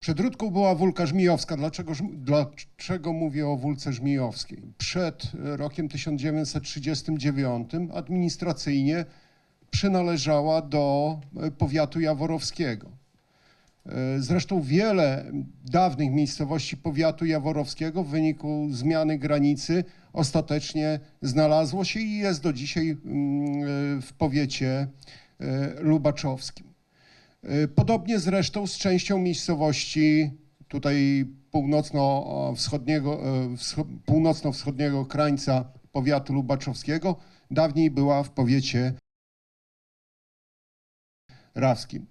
Przed Rudką była Wólka Żmijowska. Dlaczego, dlaczego mówię o Wólce Żmijowskiej? Przed e, rokiem 1939 administracyjnie przynależała do e, powiatu jaworowskiego. E, Zresztą wiele dawnych miejscowości powiatu jaworowskiego w wyniku zmiany granicy ostatecznie znalazło się i jest do dzisiaj mm, w powiecie lubaczowskim. E, Podobnie zresztą z częścią miejscowości tutaj północno-wschodniego, wscho- północno-wschodniego krańca powiatu lubaczowskiego, dawniej była w powiecie rawskim.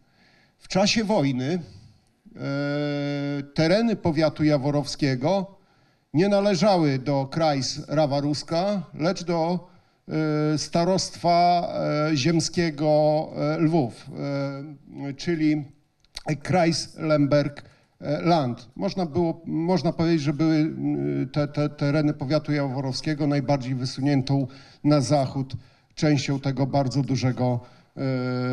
W czasie wojny e, tereny powiatu jaworowskiego nie należały do Krajs Rawa Ruska, lecz do starostwa e, ziemskiego e, Lwów, e, czyli Kreis Lemberg e, Land. Można, było, można powiedzieć, że były te, te tereny powiatu jaworowskiego najbardziej wysuniętą na zachód częścią tego bardzo dużego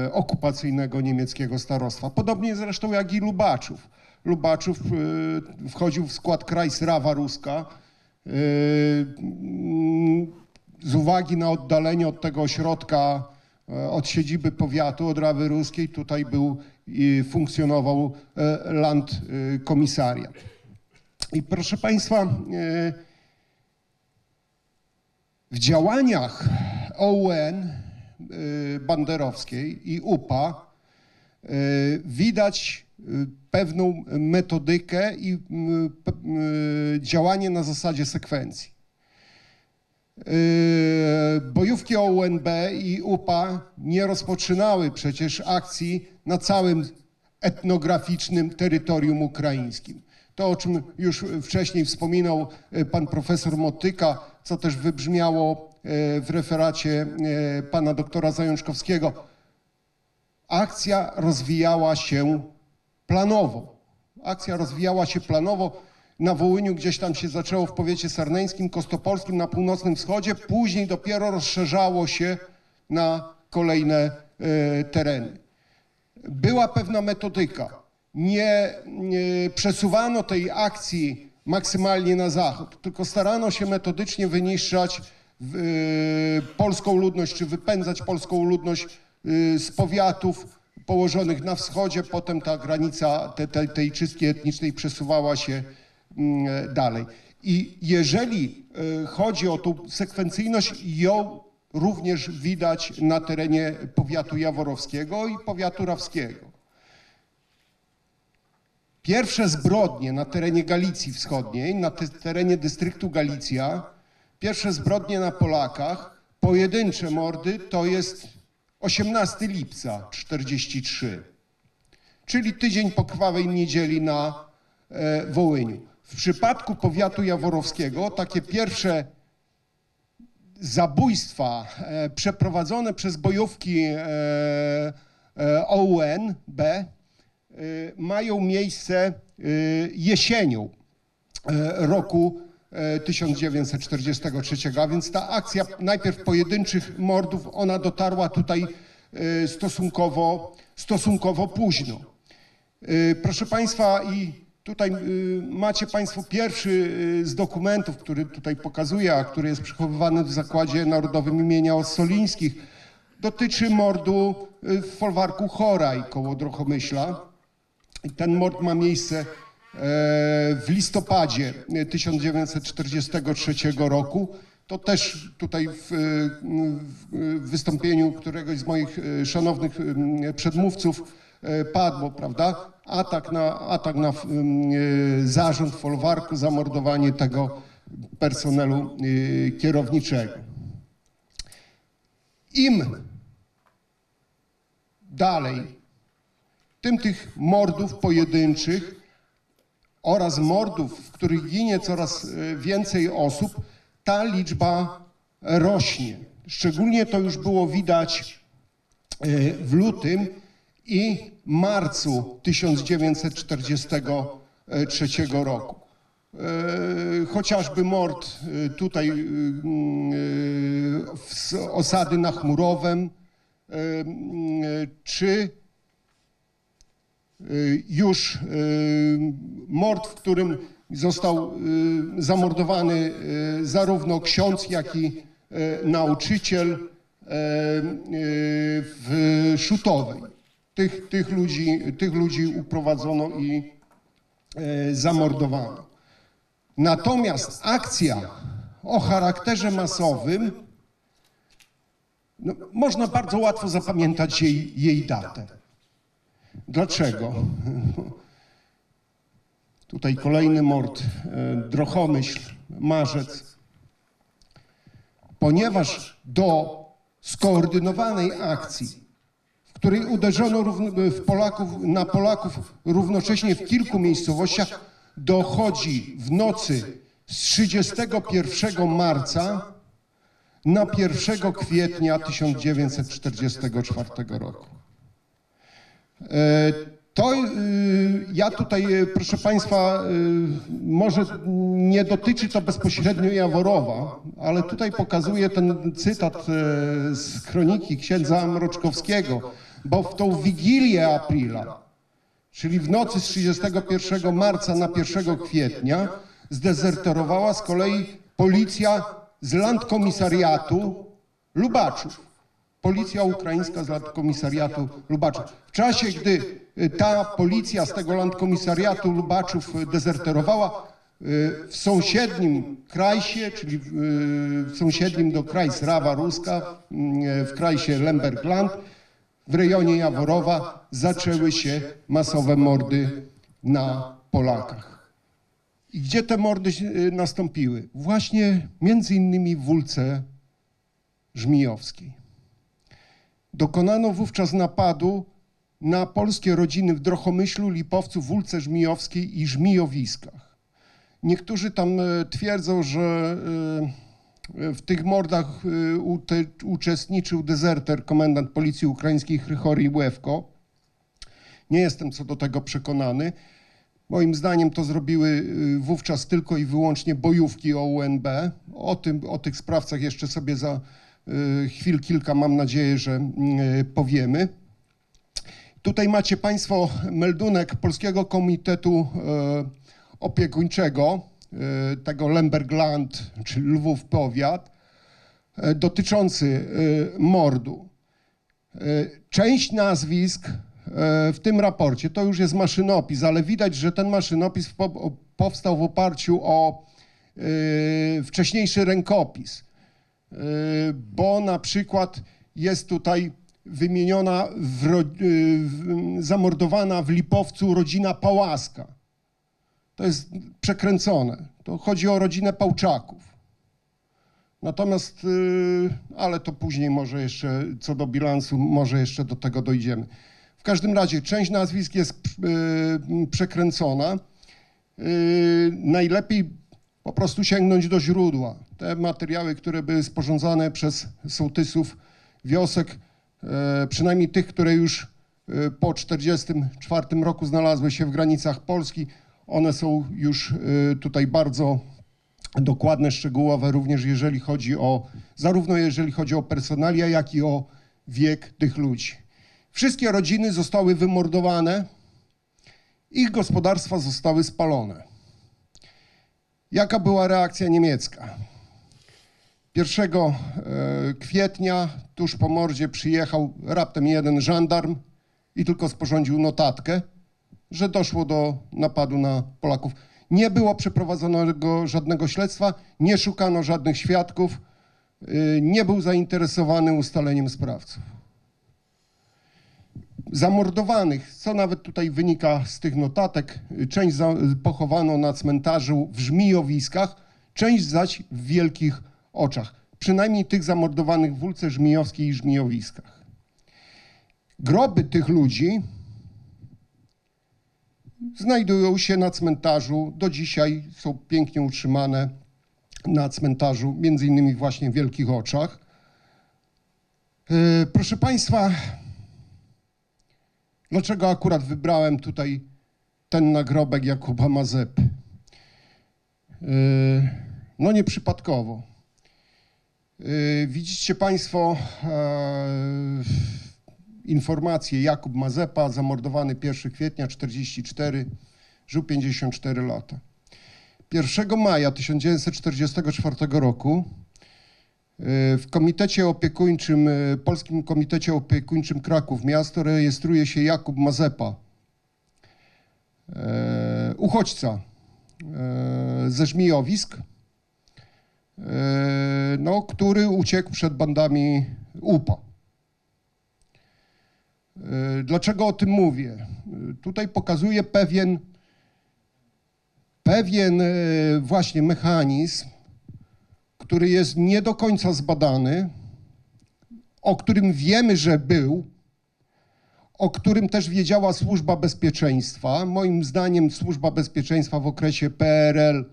e, okupacyjnego niemieckiego starostwa. Podobnie zresztą jak i Lubaczów. Lubaczów e, wchodził w skład Kreis Rawa Ruska. Z uwagi na oddalenie od tego ośrodka, e, od siedziby powiatu, od Rawy Ruskiej, tutaj był i funkcjonował e, land e, komisariat. I proszę Państwa, w działaniach OUN banderowskiej i UPA widać pewną metodykę i działanie na zasadzie sekwencji. Y, Bojówki OUNB i UPA nie rozpoczynały przecież akcji na całym etnograficznym terytorium ukraińskim. To, o czym już wcześniej wspominał e, pan profesor Motyka, co też wybrzmiało e, w referacie pana doktora Zajączkowskiego, akcja rozwijała się planowo. Akcja rozwijała się planowo. Na Wołyniu gdzieś tam się zaczęło w powiecie sarneńskim, kostopolskim, na północnym wschodzie, później dopiero rozszerzało się na kolejne e, tereny była pewna metodyka. Nie, przesuwano tej akcji maksymalnie na zachód, tylko starano się metodycznie wyniszczać e, polską ludność, czy wypędzać polską ludność e, z powiatów położonych na wschodzie. Potem ta granica te, te, tej czystki etnicznej przesuwała się dalej. I jeżeli e, chodzi o tą sekwencyjność, ją również widać na terenie powiatu jaworowskiego i powiatu rawskiego. Pierwsze zbrodnie na terenie Galicji Wschodniej, na te- terenie dystryktu Galicja, pierwsze zbrodnie na Polakach, pojedyncze mordy to jest 18 lipca 43, czyli tydzień po krwawej niedzieli na e, Wołyniu. W przypadku powiatu jaworowskiego takie pierwsze zabójstwa e, przeprowadzone przez bojówki e, e, OUN-B mają miejsce jesienią roku e, 1943, a więc ta akcja najpierw pojedynczych mordów, ona dotarła tutaj stosunkowo, stosunkowo późno. Proszę Państwa, i tutaj y, macie Państwo pierwszy y, z dokumentów, który tutaj pokazuję, a który jest przechowywany w Zakładzie Narodowym imienia Ossolińskich. Dotyczy mordu y, w folwarku Choraj koło Drochomyśla. Ten mord ma miejsce e, w listopadzie 1943 roku. To też tutaj w, w wystąpieniu któregoś z moich szanownych przedmówców padło, prawda? Atak na, atak na e, zarząd folwarku, zamordowanie tego personelu e, kierowniczego. Im dalej tym tych mordów pojedynczych oraz mordów, w których ginie coraz e, więcej osób, ta liczba rośnie. Szczególnie to już było widać e, w lutym i marcu 1943 roku. E, Chociażby mord e, tutaj e, s- osady na Chmurowem, czy już mord, w którym został zamordowany zarówno ksiądz, jak i nauczyciel w Szutowej. Tych, tych, ludzi, tych ludzi uprowadzono i e, zamordowano. Natomiast akcja o charakterze masowym, no, można bardzo łatwo zapamiętać jej, jej datę. Dlaczego? Tutaj kolejny mord, e, Drochomyśl, marzec. Ponieważ do skoordynowanej akcji, której uderzono w Polaków, na Polaków równocześnie w kilku miejscowościach, dochodzi w nocy z 31 marca na 1 kwietnia 1944 roku. E, To y, ja tutaj, y, proszę Państwa, może nie dotyczy to bezpośrednio Jaworowa, ale tutaj pokazuję ten cytat e, z kroniki księdza Mroczkowskiego, bo w tą Wigilię Aprila, czyli w nocy z 31 marca na 1 kwietnia, zdezerterowała z kolei policja z Landkomisariatu Lubaczów policja ukraińska z Landkomisariatu Lubaczów. W czasie, gdy y, ta policja z tego Landkomisariatu Lubaczów y, dezerterowała, y, w sąsiednim krajsie, czyli w, sąsiednim do krajs Rawa Ruska, w krajsie Lembergland, w rejonie Jaworowa zaczęły się masowe mordy na Polakach. I gdzie te mordy y, nastąpiły? Właśnie między innymi w Wólce Żmijowskiej. Dokonano wówczas napadu na polskie rodziny w Drochomyślu, Lipowcu, Wólce Żmijowskiej i Żmijowiskach. Niektórzy tam e, twierdzą, że e, w tych mordach ute- uczestniczył dezerter, komendant policji ukraińskiej Chrychory Łewko. Nie jestem co do tego przekonany. Moim zdaniem to zrobiły y, wówczas tylko i wyłącznie bojówki OUNB. O, tym, o tych sprawcach jeszcze sobie za y, chwil kilka, mam nadzieję, że y, powiemy. Tutaj macie Państwo meldunek Polskiego Komitetu Opiekuńczego, tego Lembergland, czyli Lwów Powiat, e, dotyczący e, mordu. Część nazwisk w tym raporcie to już jest maszynopis, ale widać, że ten maszynopis po- powstał w oparciu o wcześniejszy rękopis, bo na przykład jest tutaj wymieniona, w, zamordowana w Lipowcu rodzina Pałaska. To jest przekręcone. To chodzi o rodzinę Pałczaków. Natomiast, y, ale to później może jeszcze, co do bilansu, może jeszcze do tego dojdziemy. W każdym razie część nazwisk jest y, przekręcona. Y, Najlepiej po prostu sięgnąć do źródła. Te materiały, które były sporządzane przez sołtysów wiosek, e, przynajmniej tych, które już e, po 1944 roku znalazły się w granicach Polski, one są już e, tutaj bardzo dokładne, szczegółowe, również jeżeli chodzi o, zarówno jeżeli chodzi o personalia, jak i o wiek tych ludzi. Wszystkie rodziny zostały wymordowane, ich gospodarstwa zostały spalone. Jaka była reakcja niemiecka? 1 e, kwietnia, tuż po mordzie, przyjechał raptem jeden żandarm i tylko sporządził notatkę, że doszło do napadu na Polaków. Nie było przeprowadzonego żadnego śledztwa, nie szukano żadnych świadków, y, nie był zainteresowany ustaleniem sprawców. Zamordowanych, co nawet tutaj wynika z tych notatek, y, część pochowano na cmentarzu w Żmijowiskach, część zaś w Wielkich Oczach. Przynajmniej tych zamordowanych w Wólce Żmijowskiej i Żmijowiskach. Groby tych ludzi znajdują się na cmentarzu. Do dzisiaj są pięknie utrzymane na cmentarzu, między innymi właśnie w Wielkich Oczach. E, Proszę Państwa, dlaczego akurat wybrałem tutaj ten nagrobek Jakuba Mazepy? E, No nieprzypadkowo. E, Widzicie Państwo, informacje Jakub Mazepa, zamordowany 1 kwietnia 44, żył 54 lata. 1 maja 1944 roku y, w komitecie opiekuńczym, y, Polskim Komitecie Opiekuńczym Kraków Miasto rejestruje się Jakub Mazepa, e, uchodźca e, ze Żmijowisk, e, no, który uciekł przed bandami UPA. E, Dlaczego o tym mówię? E, Tutaj pokazuję pewien, pewien e, właśnie mechanizm, który jest nie do końca zbadany, o którym wiemy, że był, o którym też wiedziała Służba Bezpieczeństwa. Moim zdaniem Służba Bezpieczeństwa w okresie PRL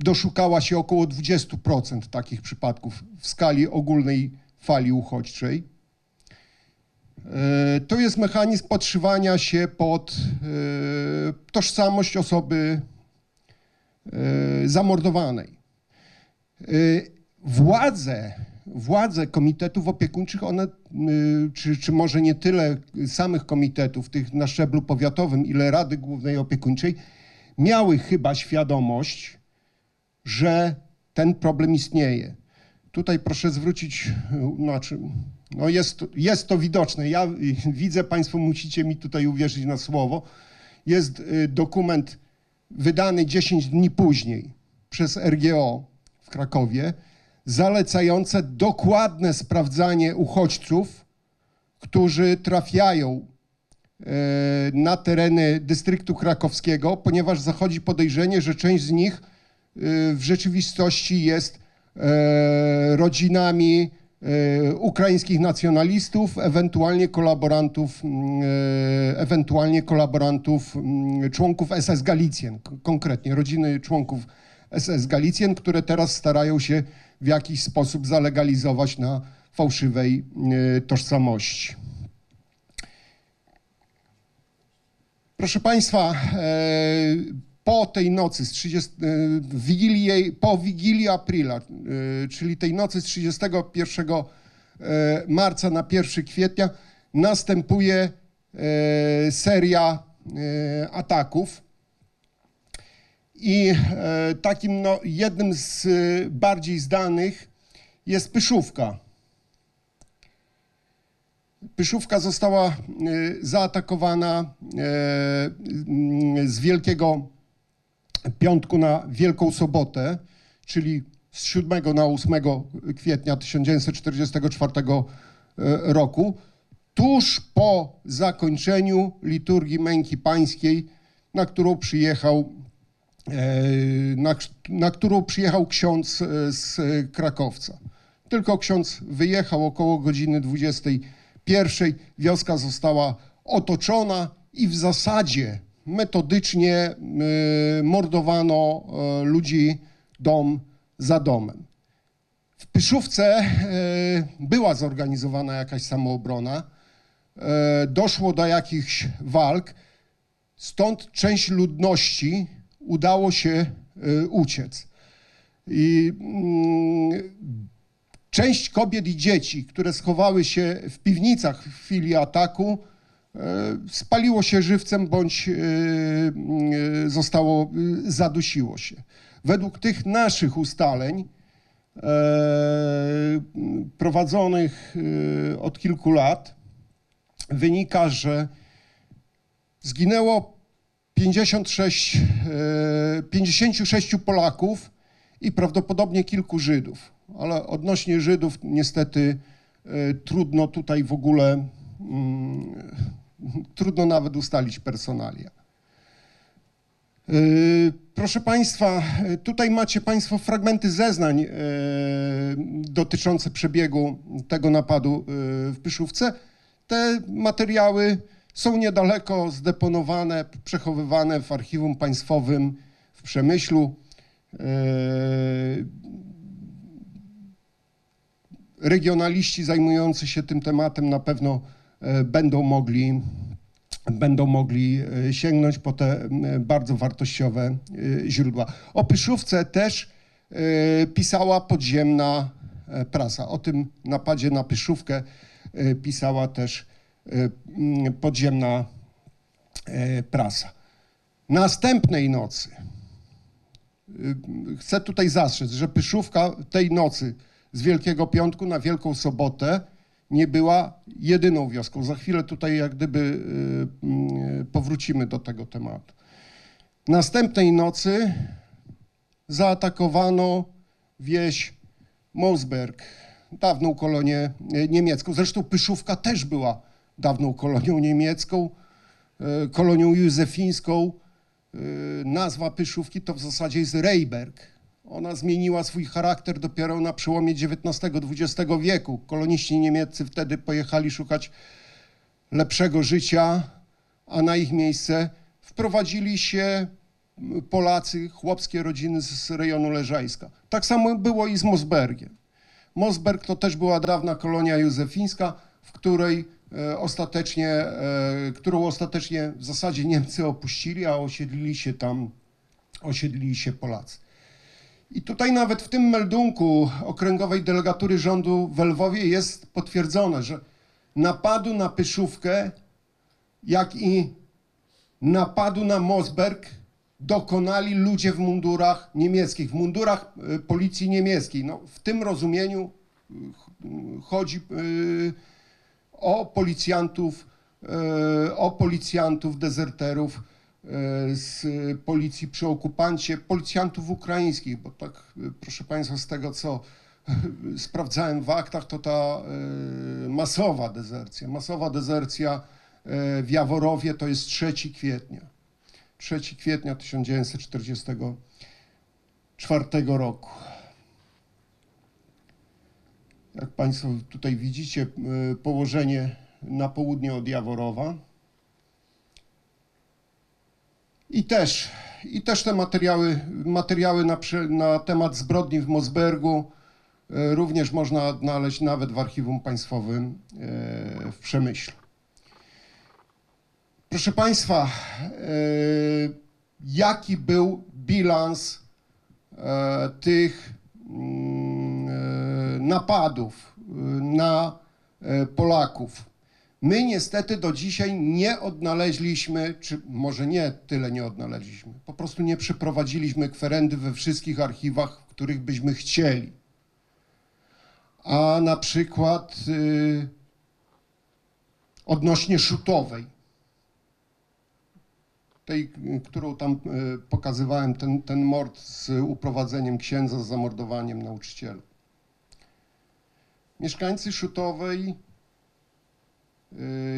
doszukała się około 20% takich przypadków w skali ogólnej fali uchodźczej. E, To jest mechanizm podszywania się pod e, tożsamość osoby e, zamordowanej. Władze, władze komitetów opiekuńczych, one, czy, czy może nie tyle samych komitetów, tych na szczeblu powiatowym, ile Rady Głównej Opiekuńczej, miały chyba świadomość, że ten problem istnieje. Tutaj proszę zwrócić, y, znaczy, no jest, jest to widoczne. Ja y, widzę, Państwo musicie mi tutaj uwierzyć na słowo. Jest y, dokument wydany 10 dni później przez RGO w Krakowie, zalecające dokładne sprawdzanie uchodźców, którzy trafiają e, na tereny dystryktu krakowskiego, ponieważ zachodzi podejrzenie, że część z nich e, w rzeczywistości jest e, rodzinami e, ukraińskich nacjonalistów, ewentualnie kolaborantów, e, ewentualnie kolaborantów członków SS Galicjen, konkretnie rodziny członków SS Galicjen, które teraz starają się w jakiś sposób zalegalizować na fałszywej e, tożsamości. Proszę Państwa, e, po tej nocy z 30, e, w Wigilii, po Wigilii Aprila, e, czyli tej nocy z 31 e, marca na 1 kwietnia następuje seria ataków. I takim no, jednym z bardziej znanych jest Pyszówka. Pyszówka została zaatakowana z Wielkiego Piątku na Wielką Sobotę, czyli z 7 na 8 kwietnia 1944 e, roku, tuż po zakończeniu liturgii Męki Pańskiej, na którą przyjechał e, na, na którą przyjechał ksiądz e, z Krakowca. Tylko ksiądz wyjechał około godziny 21. Wioska została otoczona i w zasadzie metodycznie e, mordowano e, ludzi dom za domem. W Pyszówce e, była zorganizowana jakaś samoobrona. Doszło do jakichś walk. Stąd część ludności udało się uciec. I mm, część kobiet i dzieci, które schowały się w piwnicach w chwili ataku, spaliło się żywcem bądź e, e, zostało, e, zadusiło się. Według tych naszych ustaleń, e, prowadzonych e, od kilku lat, wynika, że zginęło 56, e, 56 Polaków i prawdopodobnie kilku Żydów. Ale odnośnie Żydów niestety e, trudno tutaj w ogóle, mm, trudno nawet ustalić personalia. E, Proszę Państwa, tutaj macie Państwo fragmenty zeznań e, dotyczące przebiegu tego napadu e, w Pyszówce. Te materiały są niedaleko zdeponowane, przechowywane w archiwum państwowym w Przemyślu. Regionaliści zajmujący się tym tematem na pewno będą mogli, będą mogli e, sięgnąć po te e, bardzo wartościowe e, źródła. O Pyszówce też e, pisała podziemna e, prasa. O tym napadzie na Pyszówkę e, pisała też e, podziemna e, prasa. Następnej nocy chcę tutaj zastrzec, że Pyszówka tej nocy z Wielkiego Piątku na Wielką Sobotę nie była jedyną wioską. Za chwilę tutaj jak gdyby y, y, powrócimy do tego tematu. Następnej nocy zaatakowano wieś Mosberg, dawną kolonię e, niemiecką. Zresztą Pyszówka też była dawną kolonią niemiecką, kolonią józefińską. Nazwa Pyszówki to w zasadzie jest Rejberg. Ona zmieniła swój charakter dopiero na przełomie XIX-XX wieku. Koloniści niemieccy wtedy pojechali szukać lepszego życia, a na ich miejsce wprowadzili się Polacy, chłopskie rodziny z rejonu Leżajska. Tak samo było i z Mosbergiem. Mosberg to też była dawna kolonia józefińska, w której e, ostatecznie, e, którą ostatecznie w zasadzie Niemcy opuścili, a osiedlili się tam, osiedlili się Polacy. I tutaj nawet w tym meldunku Okręgowej Delegatury Rządu w Lwowie jest potwierdzone, że napadu na Pyszówkę, jak i napadu na Mosberg dokonali ludzie w mundurach niemieckich, w mundurach y, policji niemieckiej. No, w tym rozumieniu y, ch- chodzi y, o policjantów, o policjantów, dezerterów z policji przy okupancie, policjantów ukraińskich, bo tak, y, proszę Państwa, z tego co sprawdzałem w aktach, to ta masowa dezercja, masowa dezercja w Jaworowie to jest 3 kwietnia. 3 kwietnia 1944 roku. Jak Państwo tutaj widzicie, położenie na południe od Jaworowa. I też, i też te materiały, materiały na, na temat zbrodni w Mosbergu y, również można odnaleźć nawet w Archiwum Państwowym y, w Przemyślu. Proszę Państwa, e, jaki był bilans e, tych mm, e, napadów e, na e, Polaków? My niestety do dzisiaj nie odnaleźliśmy, czy może nie tyle nie odnaleźliśmy, po prostu nie przeprowadziliśmy kwerendy we wszystkich archiwach, w których byśmy chcieli. A na przykład y, odnośnie Szutowej, tej, którą tam y, pokazywałem, ten, ten mord z uprowadzeniem księdza, z zamordowaniem nauczyciela. Mieszkańcy Szutowej,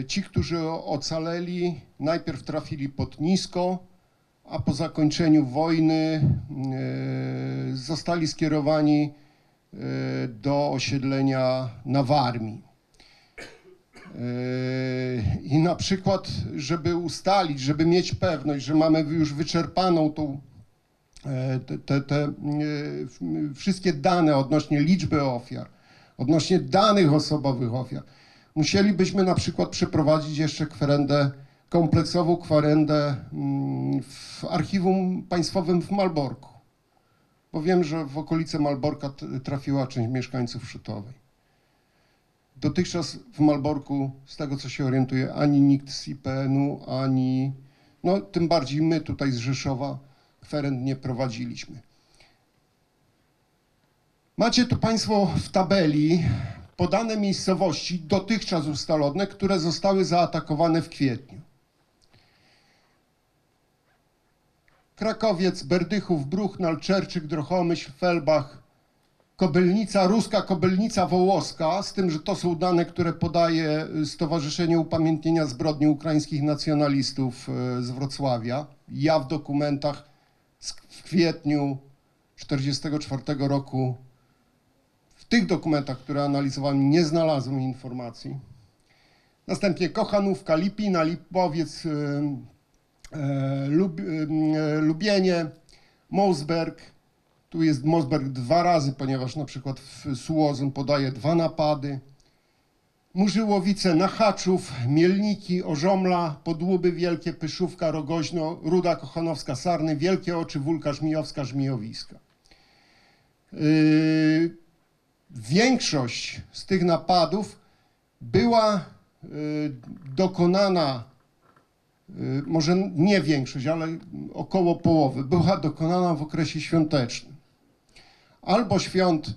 ci, którzy ocaleli, najpierw trafili pod nisko, a po zakończeniu wojny y, zostali skierowani y, do osiedlenia na Warmii. I na przykład, żeby ustalić, żeby mieć pewność, że mamy już wyczerpaną tą, te, te, te wszystkie dane odnośnie liczby ofiar, odnośnie danych osobowych ofiar, musielibyśmy na przykład przeprowadzić jeszcze kwerendę, kompleksową kwerendę mm, w archiwum państwowym w Malborku. Bo wiem, że w okolice Malborka trafiła część mieszkańców Szutowej. Dotychczas w Malborku, z tego co się orientuję, ani nikt z IPN-u, ani, no tym bardziej my tutaj z Rzeszowa, kwerend nie prowadziliśmy. Macie tu Państwo w tabeli podane miejscowości dotychczas ustalone, które zostały zaatakowane w kwietniu. Krakowiec, Berdychów, Bruchnal, Czerczyk, Drochomyśl, Felbach, Kobylnica, ruska Kobylnica Wołoska, z tym, że to są dane, które podaje y, Stowarzyszenie Upamiętnienia Zbrodni Ukraińskich Nacjonalistów y, z Wrocławia. Ja w dokumentach w kwietniu 1944 roku, tych dokumentach, które analizowałem, nie znalazłem informacji. Następnie Kochanówka, Lipina, Lipowiec, y, e, Lub, y, Lubienie, Mosberg, tu jest Mosberg dwa razy, ponieważ na przykład w Sułozyn podaje dwa napady. Murzyłowice, Nachaczów, Mielniki, Ożomla, Podłuby Wielkie, Pyszówka, Rogoźno, Ruda Kochanowska, Sarny, Wielkie Oczy, Wólka, Żmijowska, Żmijowiska. Yy, większość z tych napadów była y, dokonana, y, może nie większość, ale około połowy, była dokonana w okresie świątecznym. Albo świąt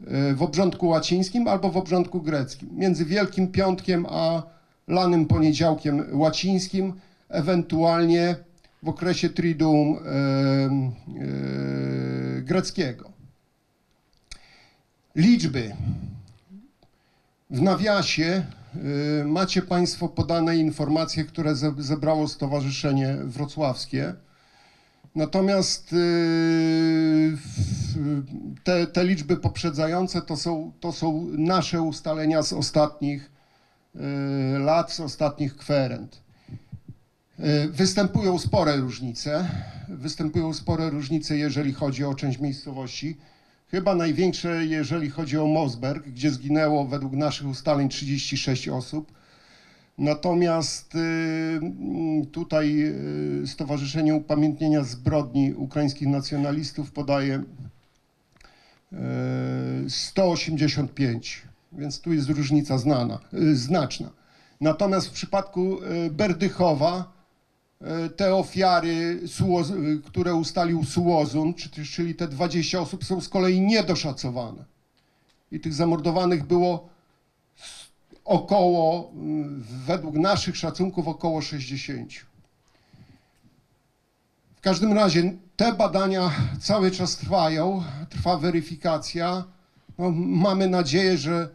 y, w obrządku łacińskim, albo w obrządku greckim. Między Wielkim Piątkiem a lanym poniedziałkiem łacińskim, ewentualnie w okresie Triduum greckiego. Liczby. W nawiasie y, macie Państwo podane informacje, które ze- zebrało Stowarzyszenie Wrocławskie. Natomiast y, te, te liczby poprzedzające to są, to są nasze ustalenia z ostatnich y, lat, z ostatnich kwerent. Y, Występują spore różnice. Występują spore różnice, jeżeli chodzi o część miejscowości. Chyba największe, jeżeli chodzi o Mosberg, gdzie zginęło według naszych ustaleń 36 osób. Natomiast y, tutaj y, Stowarzyszenie Upamiętnienia Zbrodni Ukraińskich Nacjonalistów podaje y, 185, więc tu jest różnica znana, y, znaczna. Natomiast w przypadku y, Berdychowa te ofiary, y, które ustalił Sułozun, czy- czyli te 20 osób, są z kolei niedoszacowane. I tych zamordowanych było około, mm, według naszych szacunków, około 60. W każdym razie te badania cały czas trwają, trwa weryfikacja. No, mamy nadzieję, że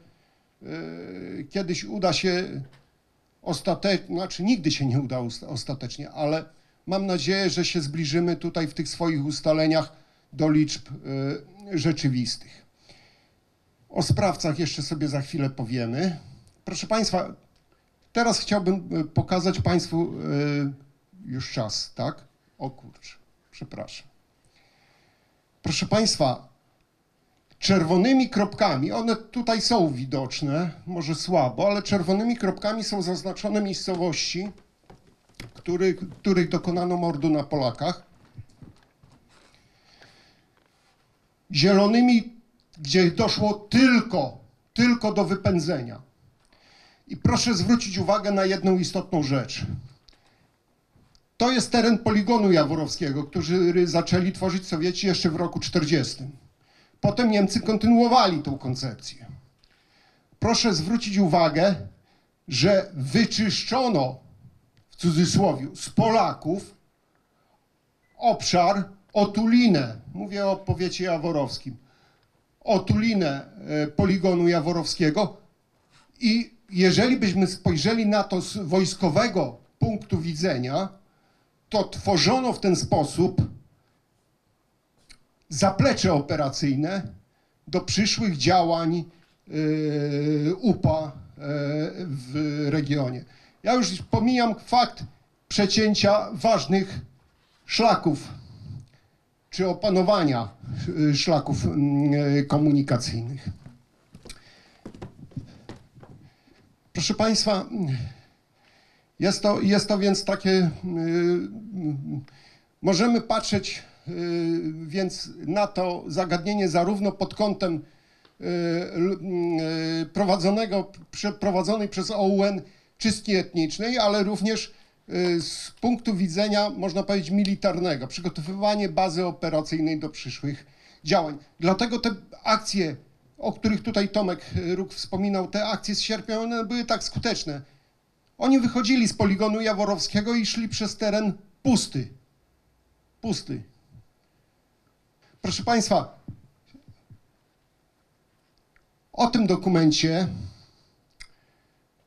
e, kiedyś uda się ostatecznie, znaczy nigdy się nie uda ostatecznie, ale mam nadzieję, że się zbliżymy tutaj w tych swoich ustaleniach do liczb y, rzeczywistych. O sprawcach jeszcze sobie za chwilę powiemy. Proszę Państwa, teraz chciałbym y, pokazać Państwu y, już czas, tak? O kurczę, przepraszam. Proszę Państwa, czerwonymi kropkami, one tutaj są widoczne, może słabo, ale czerwonymi kropkami są zaznaczone miejscowości, których, których dokonano mordu na Polakach. Zielonymi, gdzie doszło tylko, tylko do wypędzenia. I proszę zwrócić uwagę na jedną istotną rzecz. To jest teren poligonu jaworowskiego, który zaczęli tworzyć Sowieci jeszcze w roku 40. Potem Niemcy kontynuowali tą koncepcję. Proszę zwrócić uwagę, że wyczyszczono w cudzysłowie z Polaków obszar Otulinę, mówię o powiecie jaworowskim, Otulinę e, poligonu jaworowskiego. I jeżeli byśmy spojrzeli na to z wojskowego punktu widzenia, to tworzono w ten sposób zaplecze operacyjne do przyszłych działań yy, UPA yy, w regionie. Ja już pomijam fakt przecięcia ważnych szlaków czy opanowania yy, szlaków yy, komunikacyjnych. Proszę Państwa, jest to, jest to więc takie. Yy, możemy patrzeć więc na to zagadnienie zarówno pod kątem l- yy, prowadzonego, przeprowadzonej przez OUN czystki etnicznej, ale również z punktu widzenia, można powiedzieć, militarnego, przygotowywanie bazy operacyjnej do przyszłych działań. Dlatego te akcje, o których tutaj Tomek Róg wspominał, te akcje z sierpnia, one były tak skuteczne. Oni wychodzili z poligonu jaworowskiego i szli przez teren pusty. Pusty. Proszę Państwa, o tym dokumencie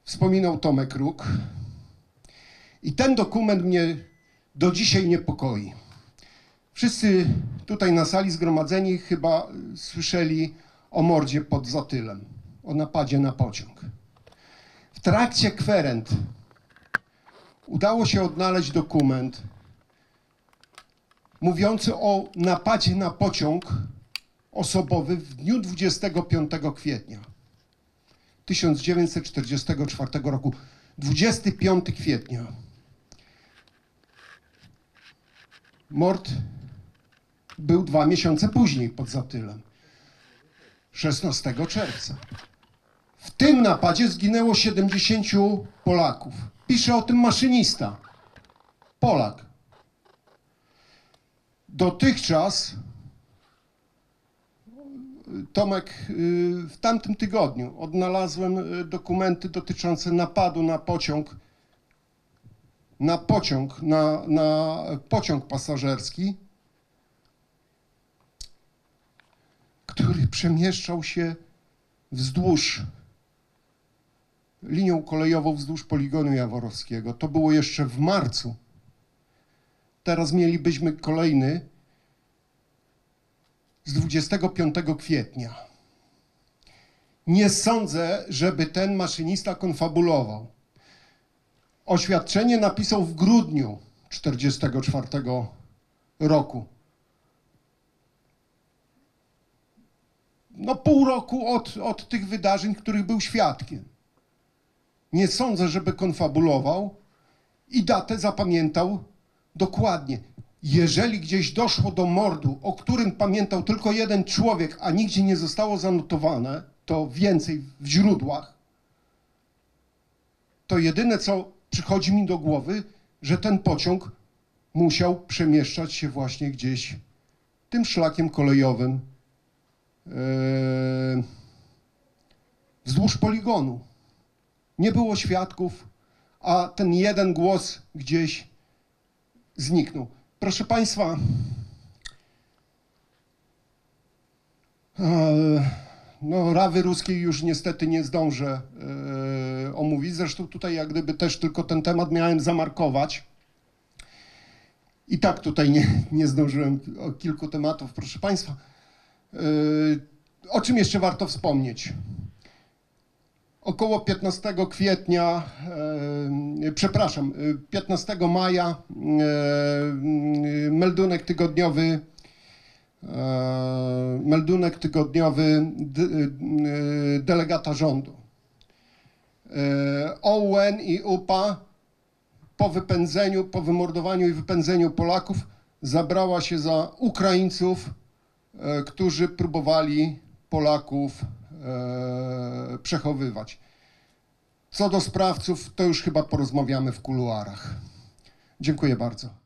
wspominał Tomek Róg. I ten dokument mnie do dzisiaj niepokoi. Wszyscy tutaj na sali zgromadzeni chyba słyszeli o mordzie pod Zatylem, o napadzie na pociąg. W trakcie kwerent udało się odnaleźć dokument mówiący o napadzie na pociąg osobowy w dniu 25 kwietnia 1944 roku. 25 kwietnia. Mord był dwa miesiące później pod Zatylem. 16 czerwca. W tym napadzie zginęło 70 Polaków. Pisze o tym maszynista. Polak. Dotychczas Tomek, y, w tamtym tygodniu odnalazłem y, dokumenty dotyczące napadu na pociąg, na pociąg, na, na pociąg pasażerski, który przemieszczał się wzdłuż linią kolejową wzdłuż poligonu jaworowskiego. To było jeszcze w marcu. Teraz mielibyśmy kolejny z 25 kwietnia. Nie sądzę, żeby ten maszynista konfabulował. Oświadczenie napisał w grudniu 44 roku. No pół roku od, od tych wydarzeń, których był świadkiem. Nie sądzę, żeby konfabulował i datę zapamiętał dokładnie. Jeżeli gdzieś doszło do mordu, o którym pamiętał tylko jeden człowiek, a nigdzie nie zostało zanotowane, to więcej w źródłach, to jedyne co przychodzi mi do głowy, że ten pociąg musiał przemieszczać się właśnie gdzieś tym szlakiem kolejowym yy, wzdłuż poligonu. Nie było świadków, a ten jeden głos gdzieś zniknął. Proszę Państwa, no, Rawy Ruskiej już niestety nie zdążę e, omówić. Zresztą tutaj jak gdyby też tylko ten temat miałem zamarkować. I tak tutaj nie, nie zdążyłem o kilku tematów. Proszę Państwa, e, o czym jeszcze warto wspomnieć? Około 15 kwietnia, e, przepraszam, e, 15 maja e, meldunek tygodniowy, e, meldunek tygodniowy e, delegata rządu. E, OUN i UPA po wypędzeniu, po wymordowaniu i wypędzeniu Polaków zabrała się za Ukraińców, e, którzy próbowali Polaków e, przechowywać. Co do sprawców, to już chyba porozmawiamy w kuluarach. Dziękuję bardzo.